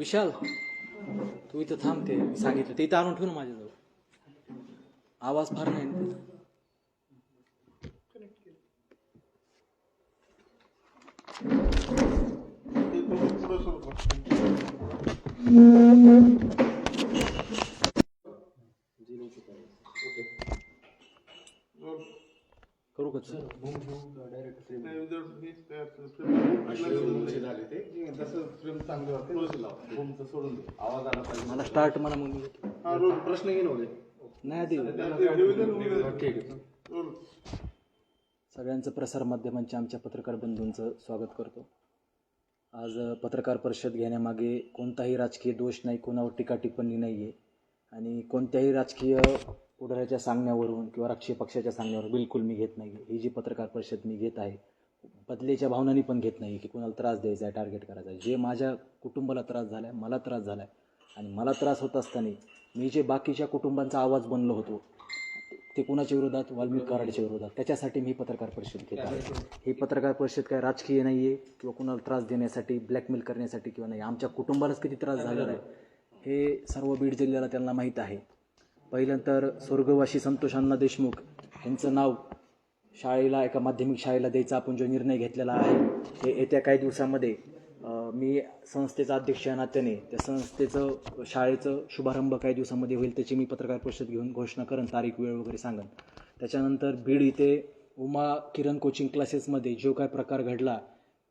विशाल तू इथं थांब ते सांगितलं ते इथं आणून ठेव ना माझ्याजवळ आवाज फार नाही ना. करू का सर मला स्टार्ट म्हणा मग मी. प्रश्न घेऊन होते नाही आधी ठीक आहे सगळ्यांचं प्रसारमाध्यमांच्या आमच्या पत्रकार बंधूंचं स्वागत करतो. आज पत्रकार परिषद घेण्यामागे कोणताही राजकीय दोष नाही कोणावर टीका टिप्पणी नाही आहे आणि कोणत्याही राजकीय पुढाऱ्याच्या सांगण्यावरून किंवा राजकीय पक्षाच्या सांगण्यावरून बिलकुल मी घेत नाही ही जी पत्रकार परिषद मी घेत आहे बदलेच्या भावनांनी पण घेत नाही की कोणाला त्रास द्यायचा आहे टार्गेट करायचा आहे. जे माझ्या कुटुंबाला त्रास झाला आहे मला त्रास झाला आहे आणि मला त्रास होत असताना मी जे बाकीच्या कुटुंबांचा आवाज बनलो होतो ते कुणाच्या विरोधात? वाल्मिक कराडच्या विरोधात. त्याच्यासाठी मी पत्रकार परिषद घेत आहे. ही पत्रकार परिषद काय राजकीय नाही आहे किंवा कुणाला त्रास देण्यासाठी ब्लॅकमेल करण्यासाठी किंवा नाही. आमच्या कुटुंबालाच किती त्रास झालेला आहे हे सर्व बीड जिल्ह्याला त्यांना माहीत आहे. पहिलं तर स्वर्गवासी संतोष अण्णा देशमुख यांचं नाव शाळेला एका माध्यमिक शाळेला द्यायचा आपण जो निर्णय घेतलेला आहे हे येत्या काही दिवसामध्ये मी संस्थेचा अध्यक्ष या नात्याने त्या संस्थेचं शाळेचं शुभारंभ काही दिवसामध्ये होईल त्याची मी पत्रकार परिषद घेऊन घोषणा करेन तारीख वेळ वगैरे सांगेन. त्याच्यानंतर बीड इथे उमा किरण कोचिंग क्लासेसमध्ये जो काय प्रकार घडला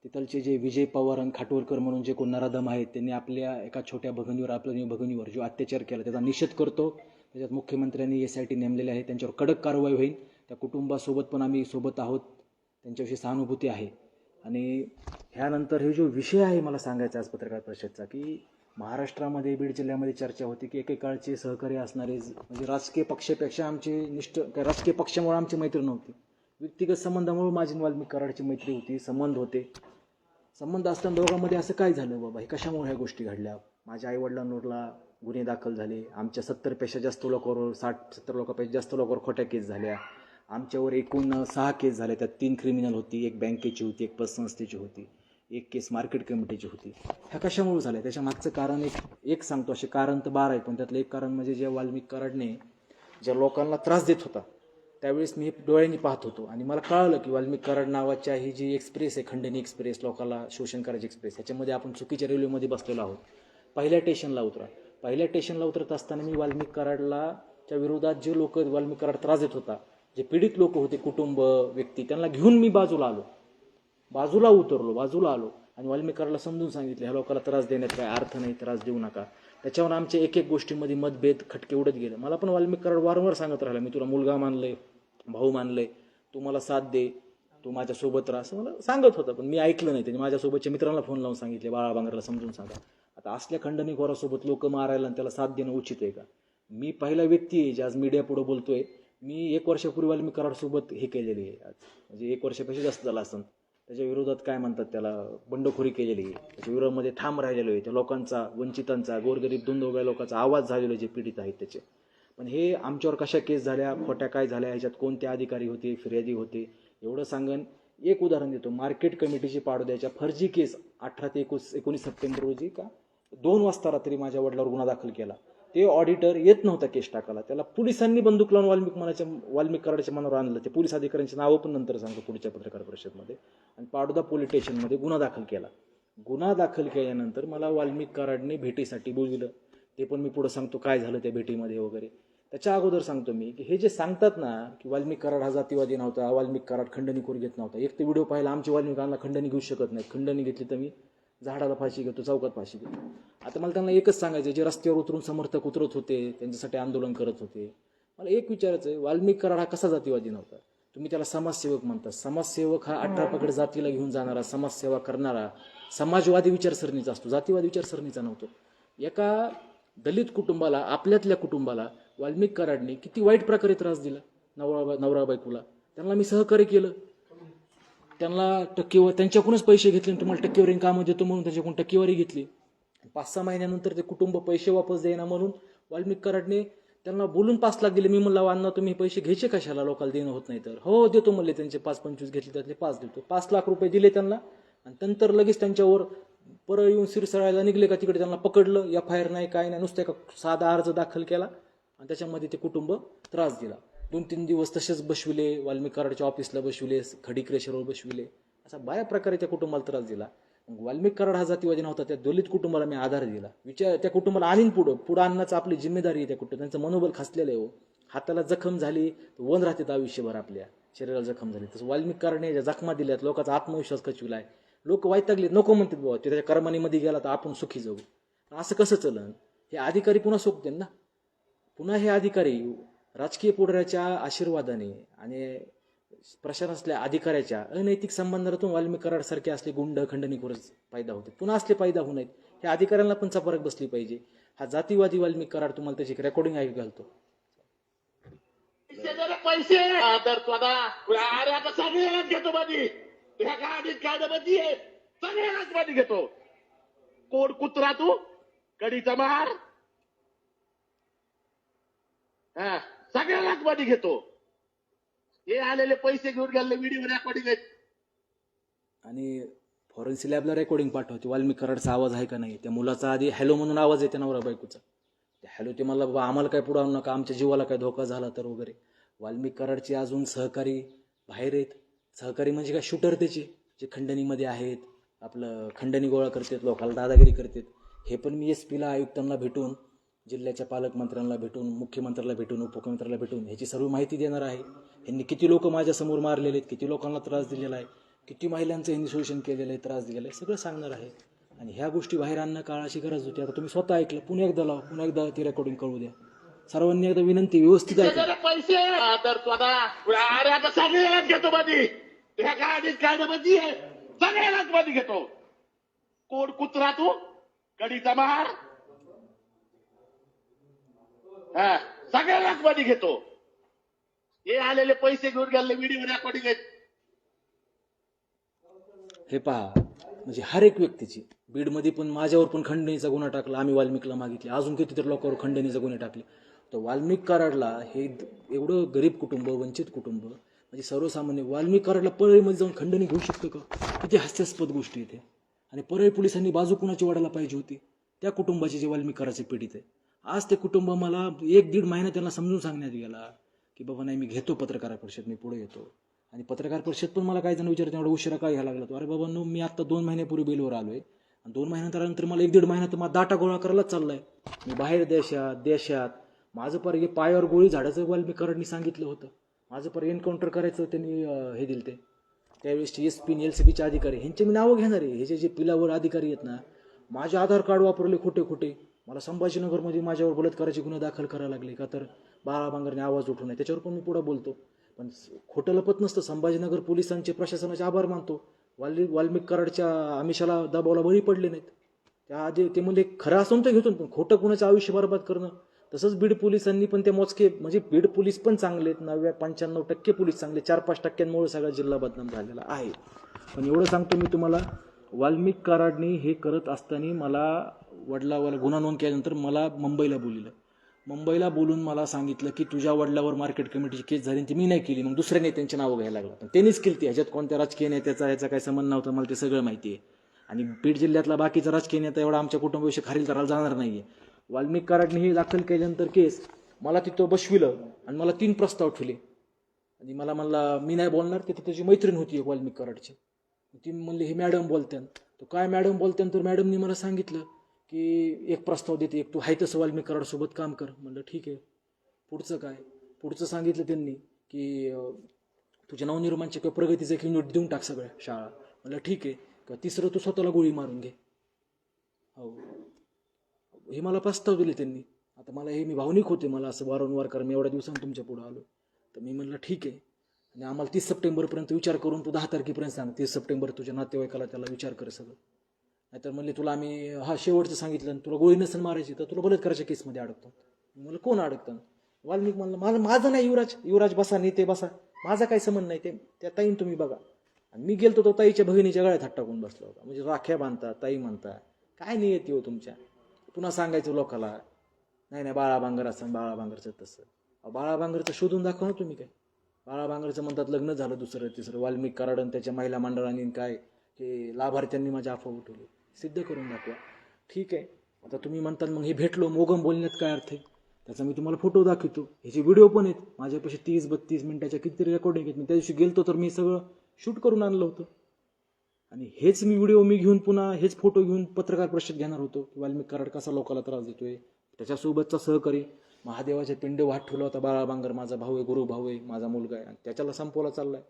तिथलचे जे विजय पवार आणि खाटोरकर म्हणून जे कोण नराधम आहेत त्यांनी आपल्या एका छोट्या भगिनीवर आपल्या भगनीवर जो अत्याचार केला त्याचा निषेध करतो. म्हणजे त्याच्यात मुख्यमंत्र्यांनी एस आय टी नेमलेले आहे त्यांच्यावर कडक कारवाई होईल. त्या कुटुंबासोबत पण आम्ही सोबत आहोत. त्यांच्याविषयी सहानुभूती आहे. आणि ह्यानंतर हे जो विषय आहे मला सांगायचा आज पत्रकार परिषदचा की महाराष्ट्रामध्ये बीड जिल्ह्यामध्ये चर्चा होती की एकेकाळचे सहकारी असणारे म्हणजे राजकीय पक्षापेक्षा आमचे निष्ठ राजकीय पक्षामुळे आमची मैत्री नव्हती. व्यक्तिगत संबंधामुळे माझी वाल्मिक कराडची मैत्री होती संबंध होते. संबंध असताना दोघांमध्ये असं काय झालं बाबा? हे कशामुळे ह्या गोष्टी घडल्या? माझ्या आईवडिलांवरला गुन्हे दाखल झाले. आमच्या सत्तरपेक्षा जास्त लोकांवर साठ सत्तर लोकांपेक्षा जास्त लोकांवर खोट्या केस झाल्या. आमच्यावर एकूण सहा केस झाल्या त्यात तीन क्रिमिनल होती एक बँकेची होती एक पतसंस्थेची होती एक केस मार्केट कमिटीची होती. ह्या कशामुळे झाल्या? त्याच्या मागचं कारण एक एक सांगतो असे कारण तर बारा आहे पण त्यातलं एक कारण म्हणजे जे वाल्मिक कराडने ज्या लोकांना त्रास देत होता त्यावेळेस मी डोळ्यांनी पाहत होतो. आणि मला कळालं की वाल्मिक कराड नावाच्या ही जी एक्सप्रेस आहे खंडणी एक्सप्रेस लोकांना शोषण करायची एक्सप्रेस ह्याच्यामध्ये आपण चुकीच्या रेल्वेमध्ये बसलेलो आहोत. पहिल्या स्टेशनला उतरा. पहिल्या स्टेशनला उतरत असताना मी वाल्मिक कराडला च्या विरोधात जे लोक वाल्मिक कराड त्रास देत होता जे पीडित लोक होते कुटुंब व्यक्ती त्यांना घेऊन मी बाजूला आलो. बाजूला उतरलो बाजूला आलो आणि वाल्मिक कराडला समजून सांगितले ह्या लोकांना त्रास देण्यात काय अर्थ नाही त्रास देऊ नका. त्याच्यावर आमच्या एक एक गोष्टीमध्ये मतभेद खटके उडत गेले. मला पण वाल्मिक कराड वारंवार सांगत राहिला मी तुला मुलगा मानलंय भाऊ मानलंय तू मला साथ दे तू माझ्यासोबत राहा. असं मला सांगत होता पण मी ऐकलं नाही. त्याने माझ्यासोबतच्या मित्रांना फोन लावून सांगितले बाळा बांगरला समजून सांगा. आता असल्या खंडणीखोरासोबत लोक मारायला आणि त्याला साथ देणं उचित आहे का? मी पहिला व्यक्ती आहे जे आज मीडिया पुढे बोलतोय. मी एक वर्षापूर्वीला मी कराडसोबत हे केलेली आहे आज. म्हणजे एक वर्षापेक्षा जास्त झाला असं त्याच्या विरोधात काय म्हणतात त्याला? बंडखोरी केलेली आहे. त्याच्या विरोधामध्ये ठाम राहिलेलो आहे. त्या लोकांचा वंचितांचा गोरगरीब दोन लोकांचा आवाज झालेला आहे जे पीडित आहेत त्याचे. पण हे आमच्यावर कशा केस झाल्या खोट्या काय झाल्या ह्याच्यात कोणते अधिकारी होते फिर्यादी होते? एवढं सांगन. एक उदाहरण देतो. मार्केट कमिटीची पाडोद्याच्या फर्जी केस अठरा ते एकोणीस एकोणीस सप्टेंबर रोजी का? दोन वाजता रात्री माझ्या वडिलावर गुन्हा दाखल केला. ते ऑडिटर येत नव्हता केस टाकायला. त्याला पोलिसांनी बंदूक लावून वाल्मिक मनाच्या वाल्मिक कराडच्या मनावर आणलं. ते पोलीस अधिकाऱ्यांची नावं पण नंतर सांगतो पुढच्या पत्रकार परिषदमध्ये. आणि पाडोदा पोलीस स्टेशनमध्ये गुन्हा दाखल केला. गुन्हा दाखल केल्यानंतर मला वाल्मिक कराडने भेटीसाठी बोलविलं. ते पण मी पुढं सांगतो काय झालं त्या भेटीमध्ये वगैरे. त्याच्या अगोदर सांगतो मी की हे जे सांगतात ना की वाल्मिक कराड हा जातीवादी नव्हता वाल्मिक कराड खंडणी करू घेत नव्हता. एक ते व्हिडिओ पाहिला आमची वाल्मिकांना खंडणी घेऊ शकत नाही खंडणी घेतली तर मी झाडाला फाशी घेतो चौकात फाशी घेतो. आता मला त्यांना एकच सांगायचं जे रस्त्यावर उतरून समर्थक उतरत होते त्यांच्यासाठी आंदोलन करत होते. मला एक विचारायचं आहे वाल्मिक कराड हा कसा जातीवादी नव्हता? तुम्ही त्याला समाजसेवक म्हणता. समाजसेवक हा अठरा पकड जातीला घेऊन जाणारा समाजसेवा करणारा समाजवादी विचारसरणीचा असतो. जातीवादी विचारसरणीचा नव्हतो. एका दलित कुटुंबाला आपल्यातल्या कुटुंबाला वाल्मिक कराडने किती वाईट प्रकारे त्रास दिला नवरा नवरा बायकोला त्यांना मी सहकार्य केलं. त्यांना टक्केवर त्यांच्याकडूनच पैसे घेतले आणि तुम्हाला टक्केवारी कामं देतो म्हणून त्यांच्याकडून टक्केवारी घेतली. पाच सहा महिन्यानंतर ते कुटुंब पैसे वापस देईना म्हणून वाल्मिक कराडने त्यांना बोलून पाच लाख दिले. मी म्हणला अण्णा तुम्ही पैसे घ्यायचे कशाला? लोकांना देणं होत नाही तर. हो देतो म्हणले त्यांचे पाच पंचवीस घेतले त्यातले पाच देतो. पाच लाख रुपये दिले त्यांना. आणि नंतर लगेच त्यांच्यावर परळ येऊन सिरसळायला निघले का तिकडे त्यांना पकडलं. एफ आय आर नाही काय नाही नुसतं का साधा अर्ज दाखल केला. आणि त्याच्यामध्ये ते कुटुंब त्रास दिला. दोन तीन दिवस तसेच बसविले वाल्मिक कराडच्या ऑफिसला बसविले खडी क्रेशरवर बसविले. असा बऱ्या प्रकारे त्या कुटुंबाला त्रास दिला. मग वाल्मिक कराड हा जातीवादी नव्हता त्या दलित कुटुंबाला मी आधार दिला. विचार त्या कुटुंबाला आणीन पुढं. पुढं आणण्याचं आपली जिम्मेदारी आहे त्या कुटुंब त्यांचं मनोबल खासलेलं आहे हो. हाताला जखम झाली तर वन राहते आयुष्यभर आपल्या. शरीराला जखम झाली. तसं वाल्मिक कराडने ज्या जखमा दिल्यात लोकांचा आत्मविश्वास कचविलाय लोक वैतागले नको म्हणतात बाबा ते त्याच्या कर्मानीमध्ये गेला तर आपण सुखी जाऊ. असं कसं चलन? हे अधिकारी पुन्हा सोपतील ना? पुन्हा हे अधिकारी राजकीय पुढाऱ्याच्या आशीर्वादाने आणि प्रशासनातल्या अधिकाऱ्याच्या अनैतिक संबंधातून वाल्मिक कराडसारखे असले गुंड खंडणीखोरच पैदा होते. पुन्हा असले पैदा होऊ नयेत. ह्या अधिकाऱ्यांना पण चपरक बसली पाहिजे. हा जातीवादी वाल्मिक कराड तुम्हाला त्याची रेकॉर्डिंग ऐकू घालतो. पैसे तर अरे आता सगळ्यालाच घेतो मध्ये ह्या आहे. सगळ्यालाच घेतो. कोण कुत्रा तू? कडीचा मार. हा. सगळ्याला मध्ये घेतो. हे आलेले पैसे घेऊन गेले व्हिडिओ रेकॉर्डिंग आहेत. आणि फॉरेन्सिक लॅबला रेकॉर्डिंग पाठवते वाल्मिक कराडचा आवाज आहे का नाही? त्या मुलाचा आधी हॅलो म्हणून आवाज येते नवरा बायकोचा. त्या हॅलो ते मला बाबा आम्हाला काय पुढे आणू नका? आमच्या जीवाला काय धोका झाला तर वगैरे. वाल्मिक कराडचे अजून सहकारी बाहेर आहेत. सहकारी म्हणजे काय? शूटर त्याचे जे खंडणीमध्ये आहेत. आपलं खंडणी गोळा करतात लोकांना दादागिरी करतात. हे पण मी एस पीला आयुक्तांना भेटून जिल्ह्याच्या पालकमंत्र्यांना भेटून मुख्यमंत्र्याला भेटून उपमुख्यमंत्र्याला भेटून ह्याची सर्व माहिती देणार आहे. यांनी किती लोक माझ्यासमोर मारलेले आहेत किती लोकांना त्रास दिलेला आहे किती महिलांचं यांनी शोषण केलेलं आहे त्रास दिलेला आहे सगळं सांगणार आहे. आणि ह्या गोष्टी बाहेर आणणं काळाची गरज होती. आता तुम्ही स्वतः ऐकलं पुन्हा एकदा लावा पुन्हा एकदा ती रेकॉर्डिंग कळू द्या. सर्वांनी एकदा विनंती व्यवस्थित ऐका. पैसे तर अरे आता सगळ्यालाच घेतो मध्ये ह्या आहे. सगळ्यालाच घेतो. कोण कुत्रा तू? कडीचा मार. हा सगळ्यालाच घेतो. हे आलेले पैसे घेऊन गेले व्हिडिओ रेकॉर्डिंग हे पहा म्हणजे हर एक व्यक्तीची. बीडमध्ये पण माझ्यावर पण खंडणीचा गुन्हा टाकला आम्ही वाल्मिकला मागितले. अजून कितीतरी लोकांवर खंडणीचा गुन्हे टाकले. तर वाल्मिक कराडला हे एवढं गरीब कुटुंब वंचित कुटुंब म्हणजे सर्वसामान्य वाल्मिक कराडला परळीमध्ये जाऊन खंडणी घेऊ शकतं का? किती हास्यास्पद गोष्टी इथे आणि परळी पोलिसांनी बाजू कुणाची वाढायला पाहिजे होती? त्या कुटुंबाची जे वाल्मिक कराडचे पीडित आहे. आज ते कुटुंब मला एक दीड महिना त्यांना समजून सांगण्यात गेला की बाबा नाही मी घेतो पत्रकार परिषद मी पुढे येतो. आणि पत्रकार परिषद पण मला काही जण विचारते एवढा उशिरा काय घ्यायला लागला तो? अरे बाबा नो मी आता दोन महिन्यापूर्वी बिलवर आलो आहे आणि दोन महिन्यानंतर मला एक दीड महिना तर मला डाटा गोळा करायलाच चाललाय. मी बाहेर देशात देशात. माझं पर हे पायावर गोळी झाडाचं वाल मी करडनी सांगितलं होतं. माझं पर एन्काउंटर करायचं त्यांनी हे दिलं ते. त्यावेळेसचे एस पी एल सी बीचे अधिकारी ह्यांचे मी नावं घेणार आहे. ह्याचे जे पिलावर अधिकारी आहेत ना माझे आधार कार्ड वापरले खोटे खोटे मला संभाजीनगरमध्ये माझ्यावर बलात्काराचे गुन्हे दाखल करायला लागले का तर बाळा बांगरने आवाज उठू नये. त्याच्यावर पण मी पुढं बोलतो. पण खोटं लपत नसतं. संभाजीनगर पोलिसांचे प्रशासनाचे आभार मानतो. वाल्मी वाल्मिक कराडच्या आमिषाला दबावला बळी पडले नाहीत. त्याआधी ते म्हणजे खरं असून तर घेतो पण खोटं कुणाचं आयुष्य बरबाद करणं? तसंच बीड पोलिसांनी पण ते मोजके म्हणजे बीड पोलीस पण चांगले आहेत. नव्या पंच्याण्णव टक्के पोलीस चांगले. चार पाच टक्क्यांमुळे सगळा जिल्हा बदनाम झालेला आहे. पण एवढं सांगतो मी तुम्हाला. वाल्मिक कराडनी हे करत असताना मला वडिलावर गुन्हा नोंद केल्यानंतर मला मुंबईला बोलिलं मुंबईला बोलून मला सांगितलं की तुझ्या वडिलावर मार्केट कमिटीची केस झाली ती मी नाही केली मग दुसऱ्या नेत्यांची नावं घ्यायला लागला. पण त्यांनीच केली ती. ह्याच्यात कोणत्या राजकीय नेत्याचा याचा काय संबंध नव्हता मला ते सगळं माहिती आहे आणि बीड जिल्ह्यातला बाकीचा राजकीय नेता एवढा आमच्या कुटुंबाविषयी खारील करायला जाणार नाही आहे वाल्मिक कराडने ही दाखल केल्यानंतर केस मला तिथं बसविलं आणि मला तीन प्रस्ताव ठेवले. आणि मला म्हणला मी नाही बोलणार तिथं त्याची मैत्रीण होती एक वाल्मिक कराडची. ती म्हणली हे मॅडम बोलत्यान. तो काय मॅडम बोलत्यान? तर मॅडमनी मला सांगितलं की एक प्रस्ताव देते एक तू आहे तसं मी कराडसोबत काम कर. म्हणलं ठीक आहे. पुढचं काय? पुढचं सांगितलं त्यांनी की तुझ्या नवनिर्माणच्या किंवा प्रगतीचं एक युनिट देऊन टाक सगळ्या शाळा. म्हणलं ठीक आहे. किंवा तिसरं तू स्वतःला गोळी मारून घे. हो. हे मला प्रस्ताव दिले त्यांनी. आता मला हे मी भावनिक होते मला असं वारंवार कारण मी एवढ्या दिवसांनी तुमच्या पुढं आलो. तर मी म्हणलं ठीक आहे. आणि आम्हाला तीस सप्टेंबरपर्यंत विचार करून तू दहा तारखेपर्यंत सांग. तीस सप्टेंबर तुझ्या नातेवाईकाला त्याला विचार कर सगळं. नाहीतर म्हणले तुला आम्ही हा शेवटचं सांगितलं आणि तुला गोळी नसेल मारायची तर तुला बलात्काराच्या केसमध्ये अडकतो. मला कोण अडकतं? वाल्मिक म्हणलं माझं माझं नाही युवराज युवराज बसा नाही ते बसा. माझा काही संबंध नाही ते त्या ताईन तुम्ही बघा. आणि मी गेलतो तो ताईच्या भगिनीच्या गळ्यात हात टाकून बसला होता. म्हणजे राख्या बांधता ताई म्हणता काय नाही येते हो तुमच्या? पुन्हा सांगायचं लोकाला नाही नाही बाळा बांगर असं बाळा बांगरचं तसं. बाळा बांगरचं शोधून दाखवा ना तुम्ही काय. बाळा बांगरचं म्हणतात लग्न झालं दुसरं तिसरं. वाल्मिक कराड आणि त्याच्या महिला मंडळांनी काय हे लाभार्थ्यांनी माझ्या अफवा उठवली. सिद्ध करून दाखवा. ठीक आहे. आता तुम्ही म्हणतात मग हे भेटलो मोगम बोलण्यात काय अर्थ आहे? त्याचा मी तुम्हाला फोटो दाखवतो. ह्याचे व्हिडिओ पण आहेत. माझ्यापाशी तीस बत्तीस मिनिटाच्या कितीतरी रेकॉर्डिंग आहेत. मी त्या दिवशी गेलतो तर मी सगळं शूट करून आणलं होतं. आणि हेच मी व्हिडिओ मी घेऊन पुन्हा हेच फोटो घेऊन पत्रकार परिषद घेणार होतो. की वाल्मिक कराड कसा लोकाला त्रास देतोय? त्याच्यासोबतचा सहकारी महादेवाचे पिंड वाट ठेवला होता. बाळा बांगर माझा भाऊ आहे गुरु भाऊ आहे माझा मुलगा आहे. आणि त्याच्याला संपवला चाललाय.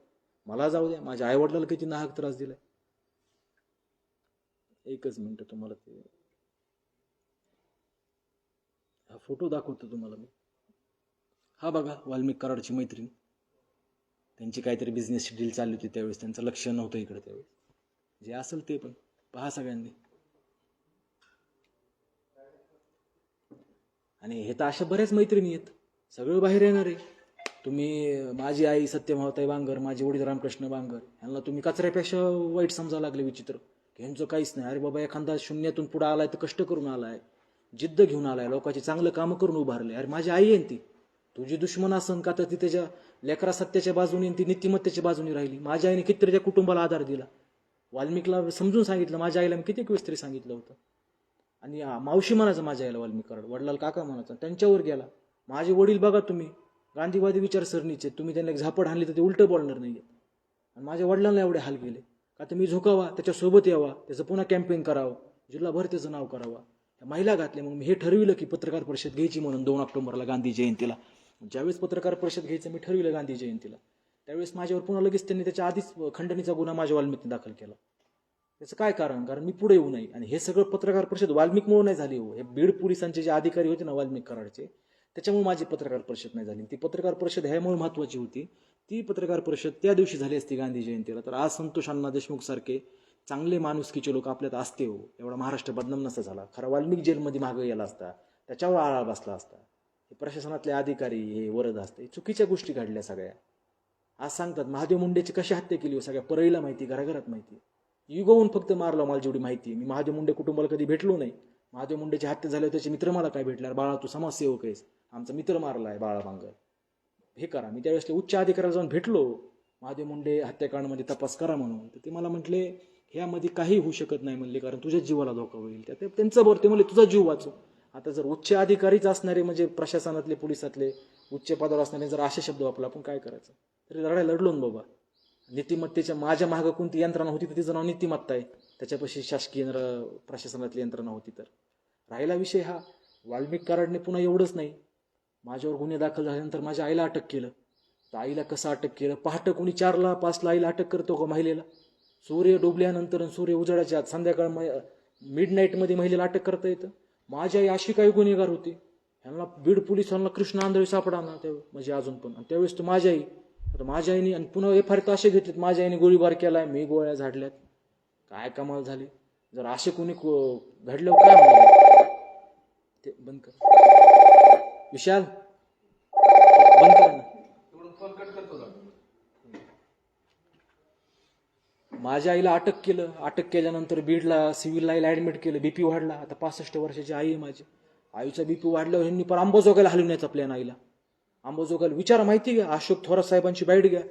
मला जाऊ द्या. माझ्या आईवडिलाला किती नाहक त्रास दिलाय. एकच मिनटं तुम्हाला ते. हा फोटो दाखवतो तुम्हाला मी. हा बघा वाल्मिक कराडची मैत्रीण. त्यांची काहीतरी बिझनेसची डील चालली होती त्यावेळेस. त्यांचं लक्ष नव्हतं इकडे त्यावेळेस. जे असेल ते पण. पहा सगळ्यांनी. आणि हे तर अशा बऱ्याच मैत्रिणी आहेत. सगळं बाहेर येणार आहे. तुम्ही माझी आई सत्यभावताई बांगर माझे वडील रामकृष्ण बांगर ह्यांना तुम्ही कचऱ्यापेक्षा वाईट समजा लागले विचित्र. ह्यांचं काहीच नाही. अरे बाबा एखादा शून्यातून पुढे आलाय तर कष्ट करून आलाय. जिद्द घेऊन आलाय. लोकांची चांगलं कामं करून उभारले. अरे माझी आई आहे ती. तुझी दुश्मन असन का तर ती त्याच्या लेकरा सत्याच्या बाजूने ती नीतिमत्तेच्या बाजूने राहिली. माझ्या आईने किती त्या कुटुंबाला आधार दिला. वाल्मिकला समजून सांगितलं. माझ्या आईला मी किती वेळेस तरी सांगितलं होतं. आणि मावशी म्हणायचं माझ्या आईला वाल्मिक कराड वडिलाला काका म्हणायचं. त्यांच्यावर गेला. माझे वडील बघा तुम्ही. गांधीवादी विचारसरणीचे. तुम्ही त्यांना एक झापड आणली तर ते उलटं बोलणार नाही आणि माझ्या वडिलांना एवढे हाल केले. का मी झोकावा त्याच्यासोबत यावा त्याचं पुन्हा कॅम्पेन करावं जिल्हाभर त्याचं नाव करावं. त्या महिला घातल्या मग मी हे ठरविलं की पत्रकार परिषद घ्यायची म्हणून दोन ऑक्टोबरला गांधी जयंतीला. ज्यावेळेस पत्रकार परिषद घ्यायचं मी ठरविलं गांधी जयंतीला. त्यावेळेस माझ्यावर पुन्हा लगेच त्यांनी त्याच्या आधीच खंडणीचा गुन्हा माझ्या वाल्मिकने दाखल केला. त्याचं काय कारण? कारण मी पुढे येऊ नये. आणि हे सगळं पत्रकार परिषद वाल्मिकमुळे नाही झाली हो. हे बीड पोलिसांचे जे अधिकारी होते ना वाल्मिक कराडचे त्याच्यामुळे माझी पत्रकार परिषद नाही झाली. ती पत्रकार परिषद ह्यामुळे महत्त्वाची होती. ती पत्रकार परिषद त्या दिवशी झाली असती गांधी जयंतीला. तर आज संतोष अण्णा देशमुख सारखे चांगले माणुसकीचे लोक आपल्यात असते हो. एवढा महाराष्ट्र बदनाम नसता झाला. खरा वाल्मिक जेलमध्ये मागं गेला असता. त्याच्यावर आळा बसला असता. हे प्रशासनातले अधिकारी हे वरद असते. चुकीच्या गोष्टी घडल्या सगळ्या. आज सांगतात महादेव मुंडेची कशी हत्या केली हो सगळ्या? परळीला माहिती घराघरात माहिती. युगवून फक्त मारलं हो, मला जेवढी माहिती. मी महादेव मुंडे कुटुंबाला कधी भेटलो नाही. महादेव मुंडेची हत्या झाल्यावर त्याचे मित्र मला काय भेटणार? बाळा तू समाजसेवक आहेस. आमचा मित्र मारला आहे बाळा बांगर हे करा. मी त्यावेळेस उच्च अधिकाऱ्याला जाऊन भेटलो. महादेव मुंडे हत्याकांडमध्ये तपास करा म्हणून. तर ते मला म्हटले ह्यामध्ये काही होऊ शकत नाही म्हणले कारण तुझ्या जीवाला धोका होईल. त्या त्यांचं बरं ते म्हणले तुझा जीव वाचव. आता जर उच्च अधिकारीच असणारे म्हणजे प्रशासनातले पोलिसातले उच्च पदावर असणारे जर असे शब्द वापरला आपण काय करायचं? तरी लढाई लढलो ना बाबा. नीतिमत्तेच्या माझ्या मागं कोणती यंत्रणा होती तर तिचं नाव नीतिमत्ता आहे. त्याच्यापाशी शासकीय यंत्र- प्रशासनातली यंत्रणा होती तर. राहिला विषय हा. वाल्मिक कराडने पुन्हा एवढंच नाही. माझ्यावर गुन्हे दाखल झाल्यानंतर माझ्या आईला अटक केलं. तर आईला कसं अटक केलं? पहाटं कोणी चारला पाचला आईला अटक करतो का महिलेला? सूर्य डुबल्यानंतर सूर्य उजाडाच्या आत संध्याकाळ मिड नाईटमध्ये महिलेला अटक करता येतं. माझी आई अशी काही गुन्हेगार होती. ह्यांना बीड पोलिसांना कृष्ण आंधळी सापडा ना त्या म्हणजे अजून पण. आणि त्यावेळेस तो माझी आई. आता माझ्या आईने आणि पुन्हा एफ आर असे घेतलेत. माझ्या आईने गोळीबार केलाय मी गोळ्या झाडल्यात. काय कमाल झाली. जर असे कोणी घडल्यावर काय होणार? ते बंद कर. विशाल बंद कर ना. माझ्या आईला अटक केलं. अटक केल्यानंतर बीडला सिव्हिल आईला ऍडमिट केलं. बीपी वाढला. आता पासष्ट वर्षाची आई आहे माझी. आईचा बीपी वाढल्यावर ह्यांनी पण अंबाजोगायला हलवण्याचा प्लॅन आईला. अंबाजोगायला विचारा माहिती घ्या. अशोक थोरात साहेबांची बाईट घ्या.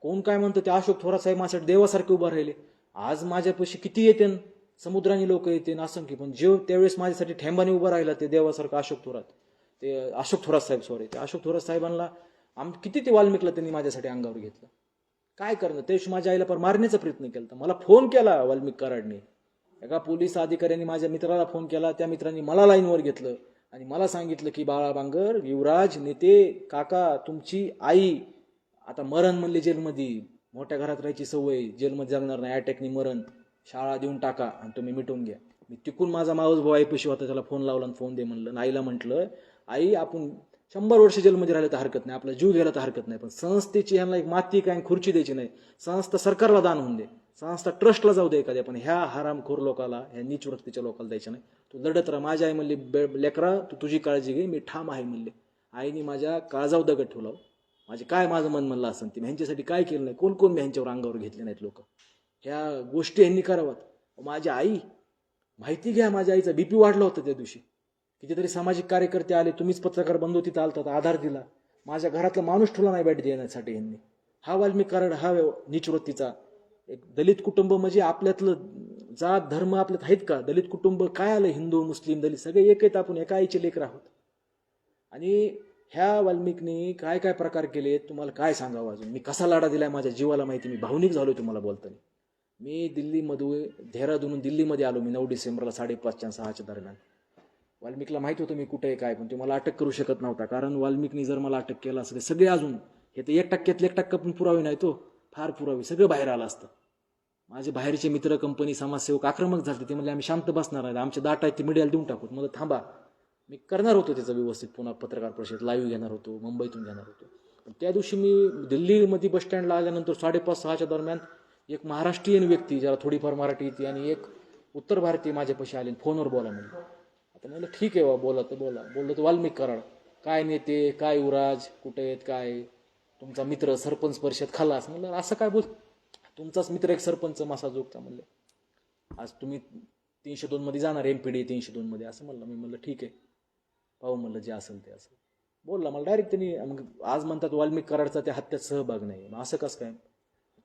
कोण काय म्हणतं ते अशोक थोरात साहेब माझ्यासाठी देवासारखे उभा राहिले. आज माझ्यापाशी किती येते समुद्राने लोक येते असंख्य. पण जेव त्यावेळेस माझ्यासाठी ठेंबाने उभा राहिला ते देवासारखं अशोक थोरात. ते अशोक थोरात साहेब सॉरी ते अशोक थोरात साहेबांना आम किती ते वाल्मिकला त्यांनी माझ्यासाठी अंगावर घेतलं. काय करणं? ते माझ्या आईला पर मारण्याचा प्रयत्न केला मला फोन केला वाल्मिक कराडने. एका पोलीस अधिकाऱ्यांनी माझ्या मित्राला फोन केला. त्या मित्रांनी मला लाईनवर घेतलं. आणि मला सांगितलं की बाळा बांगर युवराज नेते काका तुमची आई आता मरण म्हणले जेलमध्ये. मोठ्या घरात राहायची सवय जेलमध्ये जगणार नाही. अटॅकनी मरण. शाळा देऊन टाका आणि तुम्ही मिटवून घ्या. मी तिकून माझा मावस भाऊ आईपशी होता त्याला फोन लावला आणि फोन दे म्हणलं. आणि आईला म्हटलं आई आपण शंभर वर्ष जेलमध्ये राहिलं तर हरकत नाही. आपला जीव घ्यायला तर हरकत नाही. पण संस्थेची ह्यांना एक माती काय आणि खुर्ची द्यायची नाही. संस्था सरकारला दान होऊन दे. संस्था ट्रस्टला जाऊ दे एखाद्या पण ह्या हरामखोर लोकाला ह्या नीच वृत्तीच्या लोकाला द्यायच्या नाही. तू लढत राहा. माझ्या आई म्हणली "बे- लेकरा तू तुझी काळजी घे. मी ठाम आहे म्हणले. आईने माझ्या काळजाव दगड ठेवला माझे काय माझं मन म्हणलं असं ते मी ह्यांच्यासाठी काय केलं नाही? कोण कोण मी ह्यांच्यावर अंगावर घेतले नाहीत लोक? ह्या गोष्टी ह्यांनी कराव्यात. माझी आई माहिती घ्या माझ्या आईचा बीपी वाढला होता त्या दिवशी. कितीतरी सामाजिक कार्यकर्ते आले तुम्हीच पत्रकार बंधू तिथं आलतात आधार दिला. माझ्या घरातला माणूस ठेवला नाही भेट देण्यासाठी यांनी हा वाल्मिक कारण हा नीचवृत्तीचा एक दलित कुटुंब म्हणजे आपल्यातलं जात धर्म आपल्यात आहेत का? दलित कुटुंब काय आलं? हिंदू मुस्लिम दलित सगळे एक आहेत आपण एका आईचे लेकर आहोत. आणि ह्या वाल्मिकनी काय काय प्रकार केले? तुम्हाला काय सांगावं अजून? मी कसा लाडा दिलाय माझ्या जीवाला माहिती? मी भावनिक झालो तुम्हाला बोलताना. मी दिल्लीमध्ये देहरादून दिल्लीमध्ये आलो मी नऊ डिसेंबरला साडेपाचच्या सहाच्या दरम्यान. वाल्मिकला माहीत होतं मी कुठे काय पण ते मला अटक करू शकत नव्हता. कारण वाल्मिकनी जर मला अटक केला असेल सगळे अजून हे तर एक टक्क्यातले एक टक्का पण पुरावे नाही तो हो. फार पुरावे सगळं बाहेर आलं असतं. माझे बाहेरचे मित्र कंपनी समाजसेवक आक्रमक झाले ते म्हणले आम्ही शांत बसणार आहे. आमच्या दाट आहेत ते मीडियाला देऊन टाकूत मला थांबा. मी करणार होतो त्याचं व्यवस्थित. पुन्हा पत्रकार परिषद लाईव्ह घेणार होतो मुंबईतून घेणार होतो. पण त्या दिवशी मी दिल्लीमध्ये बस स्टँडला आल्यानंतर साडेपाच सहाच्या दरम्यान एक महाराष्ट्रीयन व्यक्ती ज्याला थोडीफार मराठी येते आणि एक उत्तर भारतीय माझ्यापाशी आले आणि फोनवर बोला म्हणजे आता म्हणलं ठीक आहे बा बोला तर बोला. बोललो तर वाल्मिक कराड. काय नेते? काय युवराज कुठे आहेत? काय? तुमचा मित्र सरपंच परिषद खालास म्हणलं असं काय बोल? तुमचाच मित्र एक सरपंच मासा जोगता म्हणले. आज तुम्ही तीनशे दोनमध्ये जाणार एम पी डी तीनशे दोनमध्ये असं म्हणलं. मी म्हणलं ठीक आहे. पाहू म्हणलं जे असेल ते असेल. बोलला मला डायरेक्ट त्यांनी मग आज म्हणतात वाल्मिक कराडचा त्या हत्यात सहभाग नाही. मग असं कसं काय?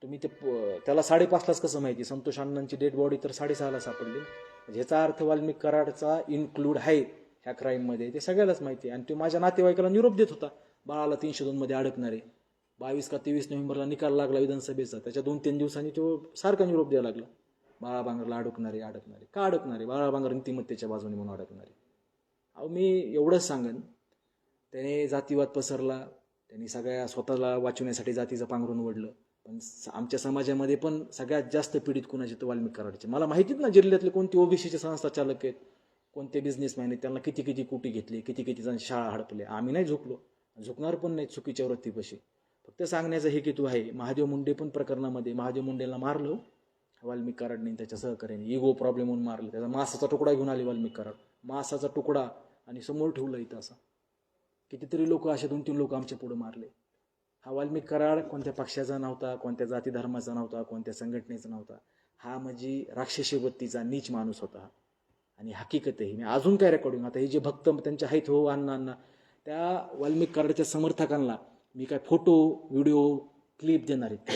तुम्ही ते प- त्याला साडेपाचलाच कसं माहिती? संतोष अण्णांची डेड बॉडी तर साडेसहाला सापडली. म्हणजे ह्याचा अर्थ वाल्मिक कराडचा इन्क्लूड आहे ह्या क्राईममध्ये ते सगळ्यालाच माहिती आहे. आणि तो माझ्या नातेवाईकाला निरोप देत होता. बाळाला तीनशे दोनमध्ये अडकणारे. बावीस का तेवीस नोव्हेंबरला निकाल लागला विधानसभेचा. त्याच्या दोन तीन दिवसांनी तो सारखा निरोप द्यायला लागला. बाळा भांगरला अडकणारे अडकणारे. का अडकणारे? बाळा बांगर नीतिमत्तेच्या बाजूने म्हणून अडकणारे. अहो मी एवढंच सांगन. त्याने जातीवाद पसरला. त्यांनी सगळ्या स्वतःला वाचवण्यासाठी जातीचं पांघरून ओढलं. पण स- आमच्या समाजामध्ये पण सगळ्यात जास्त पीडित कुणाचे तर वाल्मिक कराडचे. मला माहितीच ना जिल्ह्यातले कोणते ओबीसीचे संस्था चालक आहेत कोणते बिझनेसमॅन आहेत त्यांना किती किती कोटी घेतले किती किती जण शाळा हडपले आम्ही नाही झुकलो झुकणार पण नाही चुकीच्या वृत्तीपाशी. फक्त सांगण्याचं हे की तू आहे. महादेव मुंडे पण प्रकरणामध्ये महादेव मुंडेला मारलो हो. वाल्मिक कराडने त्याच्या सहकार्याने. इगो प्रॉब्लेम म्हणून मारलं. त्याचा मासाचा तुकडा घेऊन आले वाल्मिक कराड. मासाचा तुकडा आणि समोर ठेवला इथं असा. कितीतरी लोक असे दोन तीन लोक आमच्या पुढे मारले. हा वाल्मिक कराड कोणत्या पक्षाचा नव्हता कोणत्या जाती धर्माचा नव्हता कोणत्या संघटनेचा नव्हता हा म्हणजे राक्षसीवृत्तीचा नीच माणूस होता. आणि हकीकत मी अजून काय रेकॉर्डिंग आता हे जे भक्त त्यांच्या आहेत हो अण्णा अण्णा त्या वाल्मिक कराडच्या समर्थकांना मी काय फोटो व्हिडिओ क्लिप देणार आहेत.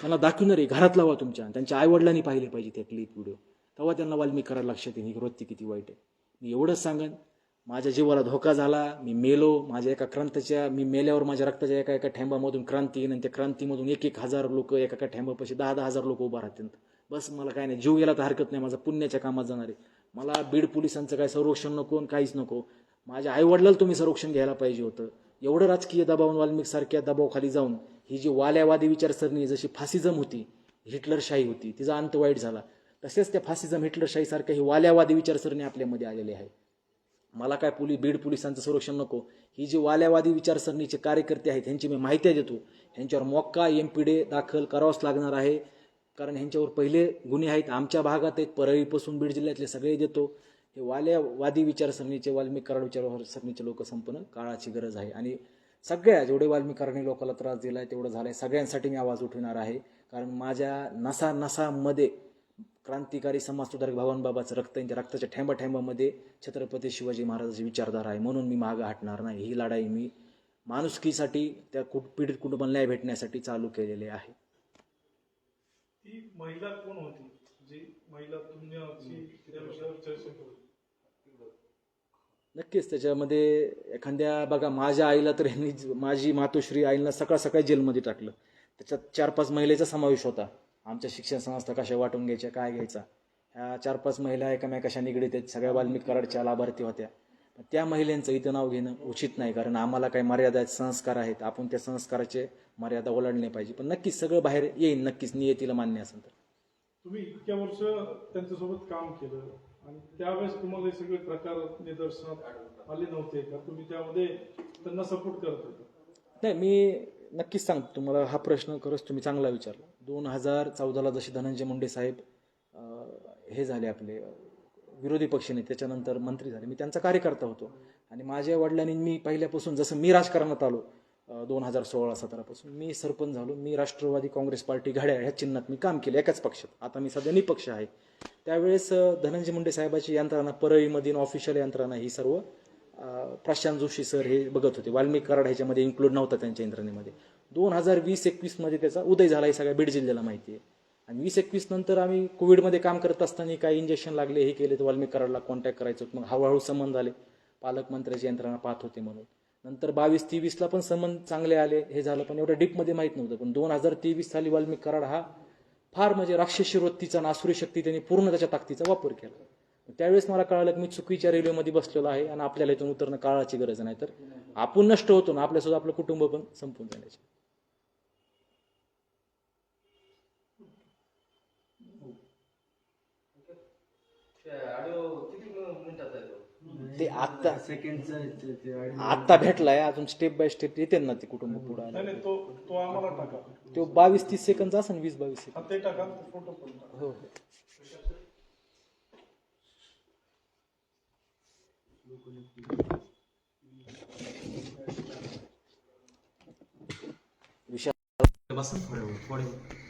त्यांना दाखवणार आहे घरात लावा तुमच्या. त्यांच्या आईवडिलांनी पाहिले पाहिजे त्या क्लिप व्हिडिओ. तेव्हा त्यांना वाल्मिक करायला लक्षात येईल. ही वृत्ती किती वाईट आहे. मी एवढंच सांगन. माझ्या जीवाला धोका झाला मी मेलो. माझ्या एका क्रांतीच्या मी मेल्यावर माझ्या रक्ताच्या एका एका ठेंबामधून क्रांती येईन आणि त्या क्रांतीमधून एक एक हजार लोक एका एका ठेंबापाशी दहा दहा हजार लोक उभा राहतील. बस मला काय नाही जीव गेला तर हरकत नाही. माझा पुण्याच्या कामात जाणार आहे. मला बीड पोलिसांचं काय संरक्षण नको आणि काहीच नको. माझ्या आईवडिलाला तुम्ही संरक्षण घ्यायला पाहिजे होतं. एवढं राजकीय दबावून वाल्मिक सारख्या दबावाखाली जाऊन ही जी वाल्यावादी विचारसरणी जशी फासिझम होती हिटलरशाही होती तिचा अंत वाईट झाला. तसेच त्या फासिझम हिटलरशाहीसारख्या ही वाल्यावादी विचारसरणी आपल्यामध्ये आलेली आहे. मला काय पोलीस बीड पोलिसांचं संरक्षण नको? ही जी वाल्यावादी विचारसरणीचे कार्यकर्ते आहेत ह्यांची मी माहिती देतो. ह्यांच्यावर मोक्का एम पी डे दाखल करावाच लागणार आहे. कारण ह्यांच्यावर पहिले गुन्हे आहेत आमच्या भागात आहेत परळीपासून बीड जिल्ह्यातले सगळे देतो. हे वाल्यावादी विचारसरणीचे वाल्मिक कराड विचारसरणीचे लोक संपणं काळाची गरज आहे. आणि सगळ्या जेवढे वाल्मिक लोकांना त्रास दिला आहे तेवढं झालं आहे सगळ्यांसाठी मी आवाज उठवणार आहे. कारण माझ्या नसा नसामध्ये क्रांतिकारी समाजसुधारक भावांबाबाचं रक्त यांच्या रक्ताच्या ठेंबा ठेंबामध्ये छत्रपती शिवाजी महाराजाची विचारधारा आहे. म्हणून मी मागं हटणार नाही. ही लढाई मी माणुसकीसाठी त्या कुट पीडित कुटुंबाला न्याय भेटण्यासाठी चालू केलेले आहे. ती महिला कोण होती? जी महिला तुमची त्या विषयावर चर्चा करू नक्कीच. त्याच्यामध्ये एखाद्या बघा माझ्या आईला तर यांनी माझी मातोश्री आईला सकाळ सकाळी जेलमध्ये टाकलं. त्याच्यात चार पाच महिलेचा समावेश होता. आमच्या शिक्षण संस्था कशा वाटून घ्यायच्या काय घ्यायचा? ह्या चार पाच महिला एकामेकाशा निगडीत आहेत. सगळ्या वाल्मिक कराडच्या लाभार्थी होत्या. त्या महिलांचं इथं नाव घेणं उचित नाही कारण आम्हाला काही मर्यादा आहेत संस्कार आहेत. आपण त्या संस्काराचे मर्यादा ओलांडले पाहिजे. पण नक्कीच सगळं बाहेर येईल नक्कीच नियतीला मान्य असेल तर. तुम्ही इतक्या वर्ष त्यांच्यासोबत काम केलं. आणि त्यावेळेस तुम्हाला हे सगळे प्रकार निदर्शनात आले नव्हते का? तुम्ही त्यामध्ये त्यांना सपोर्ट करत होते. नाही मी नक्कीच सांगतो तुम्हाला हा प्रश्न खरंच तुम्ही चांगला विचारला. दोन हजार चौदाला जसे धनंजय मुंडे साहेब हे झाले आपले विरोधी पक्षनेते त्याच्यानंतर मंत्री झाले. मी त्यांचा कार्यकर्ता होतो. आणि माझ्या वडिलांनी मी पहिल्यापासून जसं मी राजकारणात आलो दोन हजार सोळा सतरापासून. मी सरपंच झालो. मी राष्ट्रवादी काँग्रेस पार्टी घड्याळ ह्या चिन्हात मी काम केलं एकाच पक्षात. आता मी सध्या निपक्ष आहे. त्यावेळेस धनंजय मुंडे साहेबाची यंत्रणा परळीमधील ऑफिशियल यंत्रणा ही सर्व प्रशांत जोशी सर हे बघत होते. वाल्मिक कराड ह्याच्यामध्ये इन्क्लूड नव्हता त्यांच्या यंत्रणेमध्ये. दोन हजार वीस एकवीसमध्ये त्याचा उदय झाला हे सगळ्या बीड जिल्ह्याला माहिती आहे. आणि वीस एकवीस नंतर आम्ही कोविडमध्ये काम करत असताना काही इंजेक्शन लागले हे केले तर वाल्मिक कराडला कॉन्टॅक्ट करायचं. मग हळूहळू संबंध झाले पालकमंत्र्याची यंत्रणा पाहत होते म्हणून. नंतर बावीस तेवीसला पण संबंध चांगले आले हे झालं पण एवढं डीपमध्ये माहीत नव्हतं. पण दोन हजार तेवीस साली वाल्मिक कराड हा फार म्हणजे राक्षसी वृत्तीचा नासुरी शक्ती त्यांनी पूर्ण त्याच्या ताकदीचा वापर केला. त्यावेळेस मला कळालं की मी चुकीच्या रेल्वेमध्ये बसलेलो आहे आणि आपल्याला इथून उतरणं काळाची गरज नाही. तर आपण नष्ट होतो ना आपल्यासोबत आपलं कुटुंब पण संपून जाण्याचे. ते आत्ता आत्ता भेटलाय अजून स्टेप बाय स्टेप येते ना ते कुटुंब पुढे तो तो आम्हाला टाका. तो बावीस तीस सेकंदचा असेल वीस बावीस सेकंद हा, ते टाका फोटो पण टाका. हो. हो विशाल बसा थोड्या वेळ थोड्या वेळ